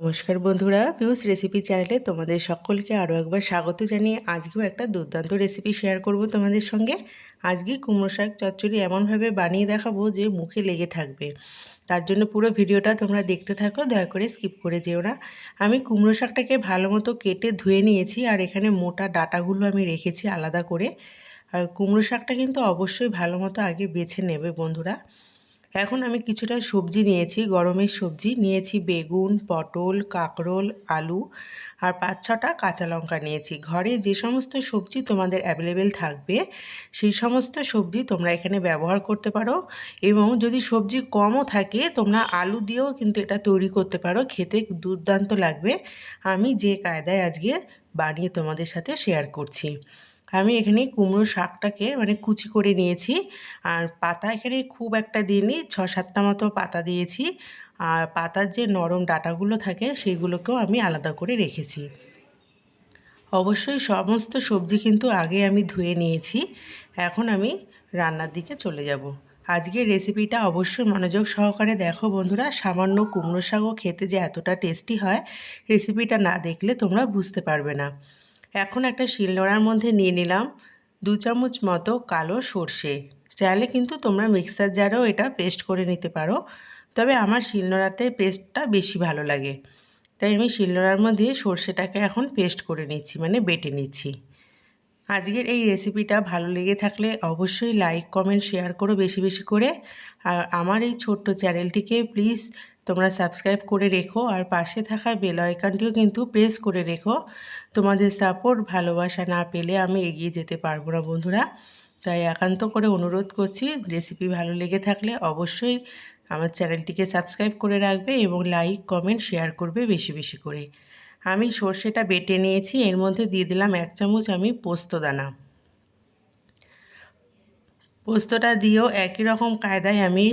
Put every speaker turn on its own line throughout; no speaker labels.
নমস্কার বন্ধুরা পিউস রেসিপি চ্যানেলে তোমাদের সকলকে আরও একবার স্বাগত জানিয়ে আজকেও একটা দুর্দান্ত রেসিপি শেয়ার করব তোমাদের সঙ্গে। আজকে কুমড়ো শাক চচ্চড়ি এমনভাবে বানিয়ে দেখাবো যে মুখে লেগে থাকবে। তার জন্য পুরো ভিডিওটা তোমরা দেখতে থাকো, দয়া করে স্কিপ করে যেও না। আমি কুমড়ো শাকটাকে ভালো মতো কেটে ধুয়ে নিয়েছি আর এখানে মোটা ডাটাগুলো আমি রেখেছি আলাদা করে। আর কুমড়ো শাকটা কিন্তু অবশ্যই ভালো মতো আগে বেছে নেবে বন্ধুরা। এখন আমি কিছুটা সবজি নিয়েছি, গরমের সবজি। নিয়েছি বেগুন, পটল, কাঁকরোল, আলু আর পাঁচ ছটা কাঁচা লঙ্কা নিয়েছি। ঘরে যে সমস্ত সবজি তোমাদের অ্যাভেলেবেল থাকবে, সেই সমস্ত সবজি তোমরা এখানে ব্যবহার করতে পারো এবং যদি সবজি কমও থাকে, তোমরা আলু দিয়েও কিন্তু এটা তৈরি করতে পারো। খেতে দুর্দান্ত লাগবে। আমি যে কায়দায় আজকে বানিয়ে তোমাদের সাথে শেয়ার করছি। আমি এখানে কুমড়ো শাকটাকে মানে কুচি করে নিয়েছি। আর পাতা এখানে খুব একটা দিইনি ছ সাতটা মতো পাতা দিয়েছি। আর পাতার যে নরম ডাটাগুলো থাকে সেইগুলোকেও আমি আলাদা করে রেখেছি। অবশ্যই সমস্ত সবজি কিন্তু আগে আমি ধুয়ে নিয়েছি। এখন আমি রান্নার দিকে চলে যাব। আজকের রেসিপিটা অবশ্যই মনোযোগ সহকারে দেখো বন্ধুরা। সামান্য কুমড়ো শাকও খেতে যে এতটা টেস্টি হয় রেসিপিটা না দেখলে তোমরা বুঝতে পারবে না। এখন একটা শিলনোড়ার মধ্যে নিয়ে নিলাম দু চামচ মতো কালো সর্ষে। চাইলে কিন্তু তোমরা মিক্সার জারেও এটা পেস্ট করে নিতে পারো, তবে আমার শিলনোড়াতে পেস্টটা বেশি ভালো লাগে। তাই আমি শিলনোড়ার মধ্যে সর্ষেটাকে এখন পেস্ট করে নিচ্ছি মানে বেটে নিচ্ছি। আজকের এই রেসিপিটা ভালো লেগে থাকলে অবশ্যই লাইক, কমেন্ট, শেয়ার করো বেশি বেশি করে। আর আমার এই ছোট্ট চ্যানেলটিকে প্লিজ তোমরা সাবস্ক্রাইব করে রেখো আর পাশে থাকা বেল আইকনটিও কিন্তু প্রেস করে রেখো। তোমাদের সাপোর্ট ভালোবাসা না পেলে আমি এগিয়ে যেতে পারব না বন্ধুরা। তাই একান্ত করে অনুরোধ করছি রেসিপি ভালো লেগে থাকলে অবশ্যই আমার চ্যানেলটিকে সাবস্ক্রাইব করে রাখবে এবং লাইক কমেন্ট শেয়ার করবে বেশি বেশি করে। আমি সর্ষেটা বেটে নিয়েছি, এর মধ্যে দিয়ে দিলাম এক চামচ আমি পোস্ত দানা। পোস্তটা দিয়েও একই রকম কায়দায় আমি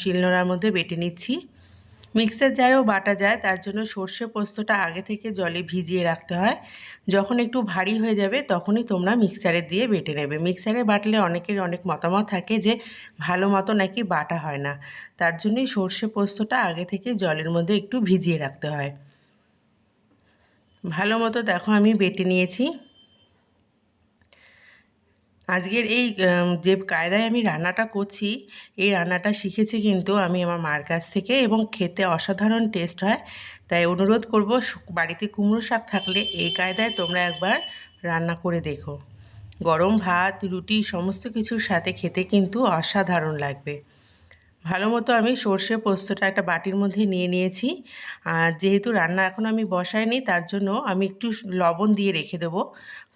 শিলনোড়ার মধ্যে বেটে নিচ্ছি। মিক্সার জারেও বাটা যায়, তার জন্য সর্ষে পোস্তটা আগে থেকে জলে ভিজিয়ে রাখতে হয়। যখন একটু ভারী হয়ে যাবে, তখনই তোমরা মিক্সারে দিয়ে বেটে নেবে। মিক্সারে বাটলে অনেকের অনেক মতামত থাকে যে, ভালো মতো নাকি বাটা হয় না। তার জন্যই সর্ষে পোস্তটা আগে থেকে জলের মধ্যে একটু ভিজিয়ে রাখতে হয়। ভালো মতো দেখো আমি বেটে নিয়েছি। আজকের এই যে কায়দায় আমি রান্নাটা করছি, এই রান্নাটা শিখেছি কিন্তু আমি আমার মার কাছ থেকে এবং খেতে অসাধারণ টেস্ট হয়। তাই অনুরোধ করব বাড়িতে কুমড়ো শাক থাকলে এই কায়দায় তোমরা একবার রান্না করে দেখো। গরম ভাত, রুটি, সমস্ত কিছুর সাথে খেতে কিন্তু অসাধারণ লাগবে। ভালো মতো আমি সর্ষে পোস্তটা একটা বাটির মধ্যে নিয়ে নিয়েছি। আর যেহেতু রান্না এখন আমি বসাইনি, তার জন্য আমি একটু লবণ দিয়ে রেখে দেবো।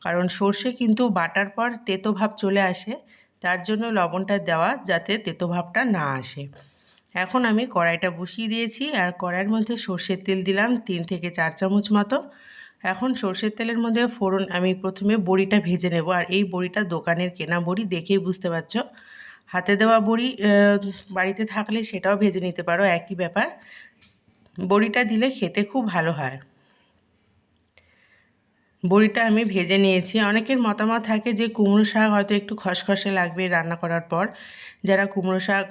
কারণ সর্ষে কিন্তু বাটার পর তেতো ভাব চলে আসে, তার জন্য লবণটা দেওয়া যাতে তেতো ভাবটা না আসে। এখন আমি কড়াইটা বসিয়ে দিয়েছি, আর কড়াইয়ের মধ্যে সর্ষের তেল দিলাম তিন থেকে চার চামচ মতো। এখন সর্ষের তেলের মধ্যে ফোড়ন, আমি প্রথমে বড়িটা ভেজে নেব। আর এই বড়িটা দোকানের কেনা বড়ি দেখেই বুঝতে পারছ। হাতে দেওয়া বড়ি বাড়িতে থাকলে সেটাও ভেজে নিতে পারো, একই ব্যাপার। বড়িটা দিলে খেতে খুব ভালো হয়। বড়িটা আমি ভেজে নিয়েছি। অনেকের মতামত থাকে যে কুমড়ো শাক হয়তো একটু খসখসে লাগবে রান্না করার পর। যারা কুমড়ো শাক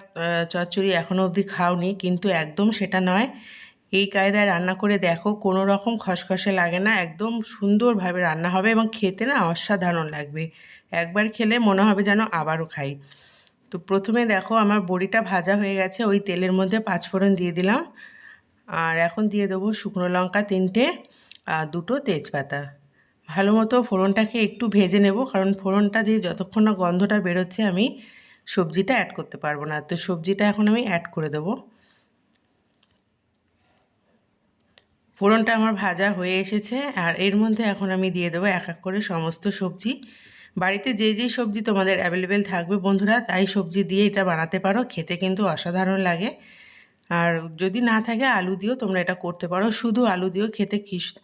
চচ্চড়ি এখনও অবধি খাওনি, কিন্তু একদম সেটা নয়। এই কায়দায় রান্না করে দেখো, কোনো রকম খসখসে লাগে না, একদম সুন্দরভাবে রান্না হবে এবং খেতে না অসাধারণ লাগবে। একবার খেলে মনে হবে যেন আবারও খাই। তো প্রথমে দেখো আমার বড়িটা ভাজা হয়ে গেছে, ওই তেলের মধ্যে পাঁচফোড়ন দিয়ে দিলাম। আর এখন দিয়ে দেবো শুকনো লঙ্কা তিনটে আর দুটো তেজপাতা। ভালো মতো ফোড়নটাকে একটু ভেজে নেব, কারণ ফোড়নটা দিয়ে যতক্ষণ না গন্ধটা বেরোচ্ছে আমি সবজিটা অ্যাড করতে পারব না। তো সবজিটা এখন আমি অ্যাড করে দেব। ফোড়নটা আমার ভাজা হয়ে এসেছে, আর এর মধ্যে এখন আমি দিয়ে দেবো এক এক করে সমস্ত সবজি। বাড়িতে যে যেই সবজি তোমাদের অ্যাভেলেবেল থাকবে বন্ধুরা, তাই সবজি দিয়ে এটা বানাতে পারো, খেতে কিন্তু অসাধারণ লাগে। আর যদি না থাকে আলু দিয়েও তোমরা এটা করতে পারো, শুধু আলু দিয়েও খেতে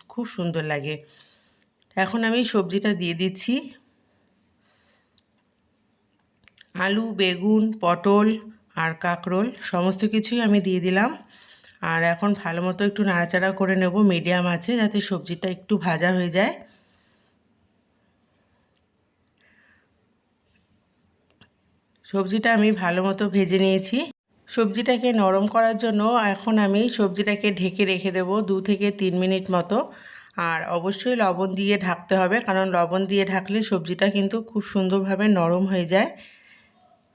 খুব সুন্দর লাগে। এখন আমি সবজিটা দিয়ে দিচ্ছি। আলু, বেগুন, পটল আর কাঁকরোল, সমস্ত কিছুই আমি দিয়ে দিলাম। আর এখন ভালো মতো একটু নাড়াচাড়া করে নেব, মিডিয়াম আছে, যাতে সবজিটা একটু ভাজা হয়ে যায়। সবজিটা আমি ভালো মতো ভেজে নিয়েছি। সবজিটাকে নরম করার জন্য এখন আমি সবজিটাকে ঢেকে রেখে দেবো দু থেকে তিন মিনিট মতো। আর অবশ্যই লবণ দিয়ে ঢাকতে হবে, কারণ লবণ দিয়ে ঢাকলে সবজিটা কিন্তু খুব সুন্দরভাবে নরম হয়ে যায়।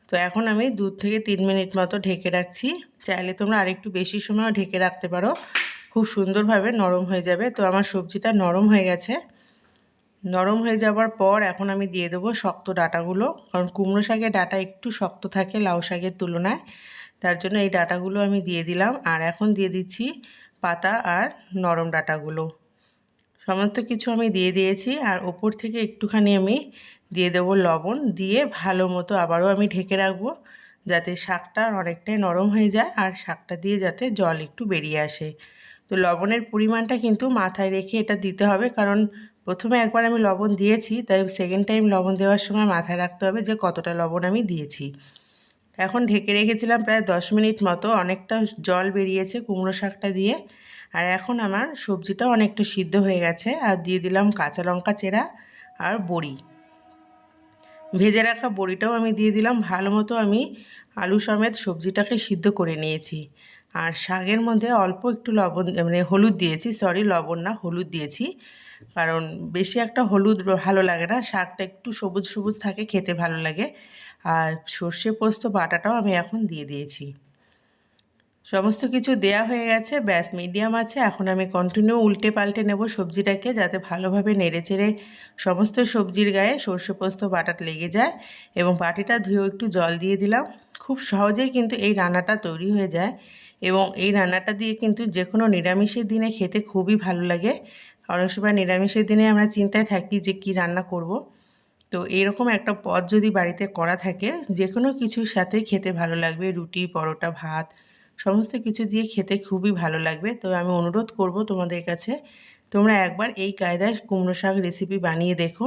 তো এখন আমি দু থেকে তিন মিনিট মতো ঢেকে রাখছি। চাইলে তোমরা আরেকটু বেশি সময়ও ঢেকে রাখতে পারো। খুব সুন্দরভাবে নরম হয়ে যাবে। তো আমার সবজিটা নরম হয়ে গেছে। নরম হয়ে যাওয়ার পর এখন আমি দিয়ে দেবো শক্ত ডাটাগুলো। কারণ কুমড়ো শাকের ডাটা একটু শক্ত থাকে লাউ শাকের তুলনায়। তার জন্য এই ডাটাগুলো আমি দিয়ে দিলাম। আর এখন দিয়ে দিচ্ছি পাতা আর নরম ডাটাগুলো। সমস্ত কিছু আমি দিয়ে দিয়েছি। আর ওপর থেকে একটুখানি আমি দিয়ে দেবো লবণ। দিয়ে ভালো মতো আবারও আমি ঢেকে রাখব যাতে শাকটা অনেকটাই নরম হয়ে যায় আর শাকটা দিয়ে যাতে জল একটু বেরিয়ে আসে। তো লবণের পরিমাণটা কিন্তু মাথায় রেখে এটা দিতে হবে। কারণ প্রথমে একবার আমি লবণ দিয়েছি, তাই সেকেন্ড টাইম লবণ দেওয়ার সময় মাথায় রাখতে হবে যে কতটা লবণ আমি দিয়েছি। এখন ঢেকে রেখেছিলাম প্রায় দশ মিনিট মতো, অনেকটা জল বেরিয়েছে কুমড়ো শাকটা দিয়ে। আর এখন আমার সবজিটাও অনেকটা সিদ্ধ হয়ে গেছে, আর দিয়ে দিলাম কাঁচা লঙ্কা চেরা আর বড়ি। ভেজে রাখা বড়িটাও আমি দিয়ে দিলাম, ভালো মতো আমি আলু সমেত সবজিটাকে সিদ্ধ করে নিয়েছি। আর শাকের মধ্যে অল্প একটু লবণ মানে হলুদ দিয়েছি সরি লবণ না, হলুদ দিয়েছি। কারণ বেশি একটা হলুদ ভালো লাগে না, শাকটা একটু সবুজ সবুজ থাকে, খেতে ভালো লাগে। আর সর্ষে পোস্ত বাটাটাও আমি এখন দিয়ে দিয়েছি। সমস্ত কিছু দেয়া হয়ে গেছে, ব্যাস মিডিয়াম আছে। এখন আমি কন্টিনিউ উল্টে পাল্টে নেব সবজিটাকে যাতে ভালোভাবে নেড়ে চেড়ে সমস্ত সবজির গায়ে সর্ষে পোস্ত বাটাটা লেগে যায় এবং বাটিটা ধুয়েও একটু জল দিয়ে দিলাম। খুব সহজেই কিন্তু এই রান্নাটা তৈরি হয়ে যায় এবং এই রান্নাটা দিয়ে কিন্তু যে কোনো নিরামিষের দিনে খেতে খুবই ভালো লাগে। অনেক সময় নিরামিষের দিনে আমরা চিন্তায় থাকি যে কি রান্না করব। তো এরকম একটা পদ যদি বাড়িতে করা থাকে যে কোনো কিছুর সাথে খেতে ভালো লাগবে, রুটি, পরোটা, ভাত, সমস্ত কিছু দিয়ে খেতে খুবই ভালো লাগবে। তো আমি অনুরোধ করব তোমাদের কাছে, তোমরা একবার এই কায়দায় কুমড়ো শাক রেসিপি বানিয়ে দেখো।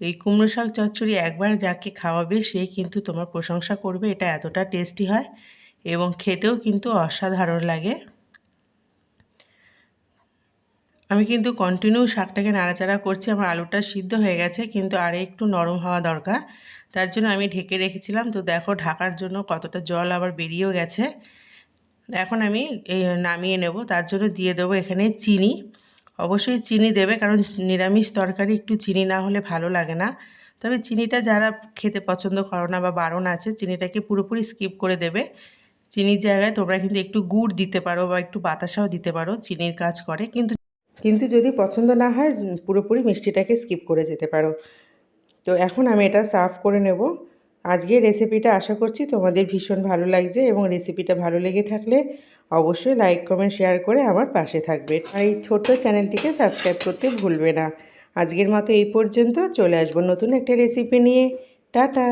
এই কুমড়ো শাক চচ্চড়ি একবার যাকে খাওয়াবে, সে কিন্তু তোমার প্রশংসা করবে, এটা এতটা টেস্টি হয় এবং খেতেও কিন্তু অসাধারণ লাগে। আমি কিন্তু কন্টিনিউ শাকটাকে নাড়াচাড়া করছি, আমার আলুটা সিদ্ধ হয়ে গেছে, কিন্তু আরে একটু নরম হওয়া দরকার। তার জন্য আমি ঢেকে রেখেছিলাম। তো দেখো ঢাকার জন্য কতটা জল আবার বেরিয়েও গেছে। এখন আমি নামিয়ে নেব। তার জন্য দিয়ে দেবো এখানে চিনি। অবশ্যই চিনি দেবে, কারণ নিরামিষ তরকারি একটু চিনি না হলে ভালো লাগে না। তবে চিনিটা যারা খেতে পছন্দ করো না বা বারণ আছে, চিনিটাকে পুরোপুরি স্কিপ করে দেবে। চিনির জায়গায় তোমরা কিন্তু একটু গুড় দিতে পারো বা একটু বাতাসাও দিতে পারো, চিনির কাজ করে। কিন্তু কিন্তু যদি পছন্দ না হয়, পুরোপুরি মিষ্টিটাকে স্কিপ করে যেতে পারো। তো এখন আমি এটা সার্ভ করে নেব। আজকের রেসিপিটা আশা করছি তোমাদের ভীষণ ভালো লাগছে এবং রেসিপিটা ভালো লেগে থাকলে অবশ্যই লাইক কমেন্ট শেয়ার করে আমার পাশে থাকবে। আর এই ছোট্ট চ্যানেলটিকে সাবস্ক্রাইব করতে ভুলবে না। আজকের মতো এই পর্যন্ত চলে আসব নতুন একটা রেসিপি নিয়ে। টাটা!